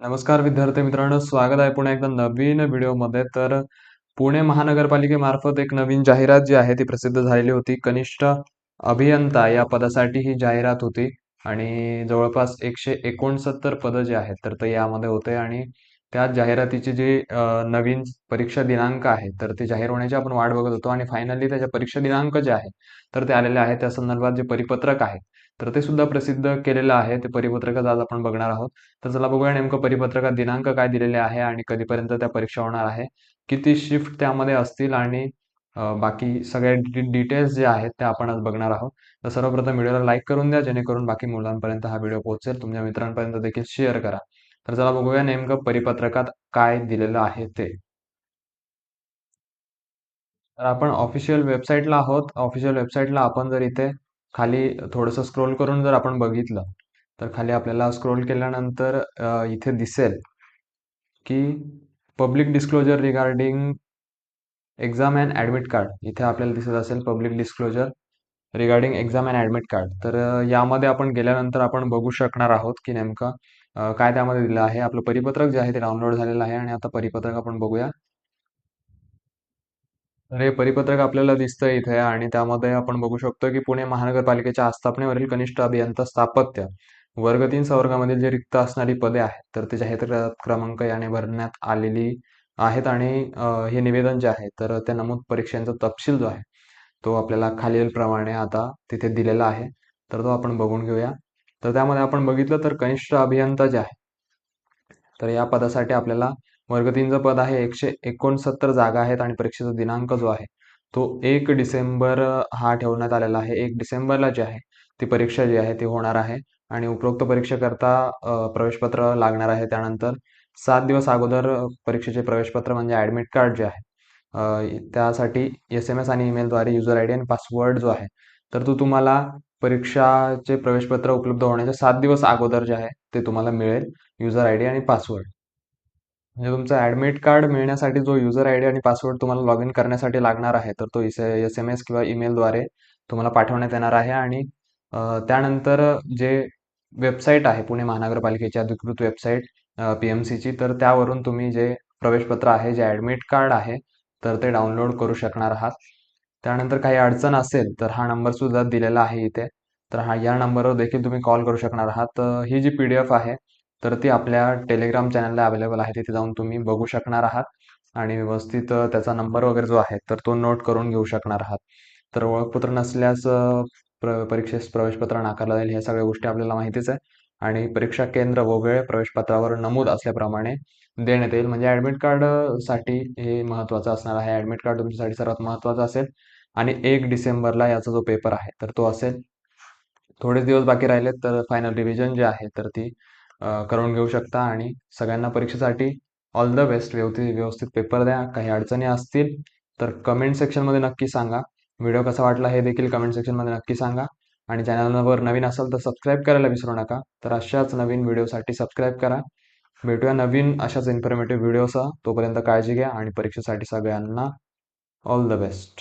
नमस्कार विद्यार्थी मित्रांनो स्वागत आहे पुन्हा एकदा नवीन व्हिडिओमध्ये. तर पुणे महानगरपालिकेमार्फत एक नवीन जाहिरात जी आहे ती प्रसिद्ध झालेली होती कनिष्ठ अभियंता या पदासाठी ही जाहिरात होती. आणि जवळपास एकशे एकोणसत्तर पदं जे आहेत तर ते यामध्ये होते. आणि त्या जाहिरातीची जी नवीन परीक्षा दिनांक आहे तर ते जाहीर होण्याची आपण वाट बघत होतो. आणि फायनली त्याच्या परीक्षा दिनांक जे आहे तर ते आलेले आहे त्या संदर्भात जे परिपत्रक आहे तर ते सुद्धा प्रसिद्ध केलेलं आहे. ते परिपत्रकच आज आपण बघणार आहोत. तर चला बघूया नेमकं परिपत्रकात दिनांक काय दिलेले आहे आणि कधीपर्यंत त्या परीक्षा होणार आहे. किती शिफ्ट त्यामध्ये असतील आणि बाकी सगळे डिटेल्स जे आहेत ते आपण आज बघणार आहोत. तर सर्वप्रथम व्हिडिओला लाईक करून द्या जेणेकरून बाकी मुलांपर्यंत हा व्हिडिओ पोहोचेल. तुमच्या मित्रांपर्यंत देखील शेअर करा. तर चला बघूया नेमकं परिपत्रकात काय दिलेलं आहे ते. तर आपण ऑफिशियल वेबसाईटला आहोत. ऑफिशियल वेबसाईटला आपण जर इथे खाली थोडंसं स्क्रोल करून जर आपण बघितलं तर खाली आपल्याला स्क्रोल केल्यानंतर इथे दिसेल की public disclosure regarding exam and admit card इथे आपल्याला दिसत असेल public disclosure regarding exam and admit card तर यामध्ये आपण गेल्यानंतर आपण बघू शकणार आहोत की नेमकं काय त्यामध्ये दिलं आहे. आपलं परिपत्रक जे आहे ते डाउनलोड झालेलं आहे आणि आता परिपत्रक आपण बघूया. तर हे परिपत्रक आपल्याला दिसतंय इथे आणि त्यामध्ये आपण बघू शकतो की पुणे महानगरपालिकेच्या आस्थापनेवरील कनिष्ठ अभियंता स्थापत्य वर्ग तीन संवर्गामधील जे रिक्त असणारी पदे आहेत तर ते जाहीर क्रमांक याने भरण्यात आलेली आहेत आणि हे निवेदन जे आहे तर त्या नमूद परीक्षांचा तपशील जो आहे तो आपल्याला खालील प्रमाणे आता तिथे दिलेला आहे तर तो आपण बघून घेऊया. तर त्यामध्ये आपण बघितलं तर कनिष्ठ अभियंता जे आहे तर या पदासाठी आपल्याला वर्ग तीनचं पद आहे. एकशे एकोणसत्तर जागा आहेत आणि परीक्षेचा दिनांक जो आहे तो एक डिसेंबर हा ठेवण्यात आलेला आहे. एक डिसेंबरला जी आहे ती परीक्षा जी आहे ती होणार आहे आणि उपरोक्त परीक्षेकरता प्रवेशपत्र लागणार आहे. त्यानंतर सात दिवस अगोदर परीक्षेचे प्रवेशपत्र म्हणजे ॲडमिट कार्ड जे आहे त्यासाठी एस एम एस आणि ईमेलद्वारे युजर आय डी आणि पासवर्ड जो आहे तर तो तुम्हाला परीक्षाचे प्रवेशपत्र उपलब्ध होण्याच्या सात दिवस अगोदर जे आहे ते तुम्हाला मिळेल. युजर आय डी आणि पासवर्ड म्हणजे तुमचं ॲडमिट कार्ड मिळण्यासाठी जो युजर आय डी आणि पासवर्ड तुम्हाला लॉग इन करण्यासाठी लागणार आहे तर तो एस एस एम एस किंवा ईमेलद्वारे तुम्हाला पाठवण्यात येणार आहे. आणि त्यानंतर जे वेबसाईट आहे पुणे महानगरपालिकेची अधिकृत वेबसाईट पी एम सीची तर त्यावरून तुम्ही जे प्रवेशपत्र आहे जे ॲडमिट कार्ड आहे तर ते डाउनलोड करू शकणार आहात. त्यानंतर काही अडचण असेल तर हा नंबर सुद्धा दिलेला आहे इथे. तर हा या नंबरवर देखील तुम्ही कॉल करू शकणार आहात. ही जी पी डी एफ आहे तर ती आपल्या टेलिग्राम चॅनलला अवेलेबल आहे. तिथे जाऊन तुम्ही बघू शकणार आहात. आणि व्यवस्थित त्याचा नंबर वगैरे जो आहे तर तो नोट करून घेऊ शकणार आहात. तर ओळखपत्र नसल्यास प्र परीक्षेस प्रवेशपत्र नाकारलं जाईल ह्या सगळ्या गोष्टी आपल्याला माहितीच आहे. आणि परीक्षा केंद्र व वेळ प्रवेशपत्रावर नमूद असल्याप्रमाणे देण्यात येईल. म्हणजे ॲडमिट कार्डसाठी हे महत्त्वाचं असणार आहे. ॲडमिट कार्ड तुमच्यासाठी सर्वात महत्त्वाचं असेल. आणि एक डिसेंबरला याचा जो पेपर आहे तर तो असेल. थोडेच दिवस बाकी राहिलेत तर फायनल रिव्हिजन जे आहे तर ती करून घेऊ शकता आणि सगळ्यांना परीक्षेसाठी ऑल द बेस्ट व्यवस्थित व्यवस्थित पेपर द्या. काही अडचणी असतील तर कमेंट सेक्शनमध्ये नक्की सांगा. व्हिडिओ कसा वाटला हे देखील कमेंट सेक्शनमध्ये नक्की सांगा. आणि चॅनलवर नवीन असाल तर सबस्क्राईब करायला विसरू नका. तर अशाच नवीन व्हिडिओसाठी सबस्क्राईब करा. भेटूया नवीन अशाच इन्फॉर्मेटिव्ह व्हिडिओसह तोपर्यंत काळजी घ्या आणि परीक्षेसाठी सगळ्यांना ऑल द बेस्ट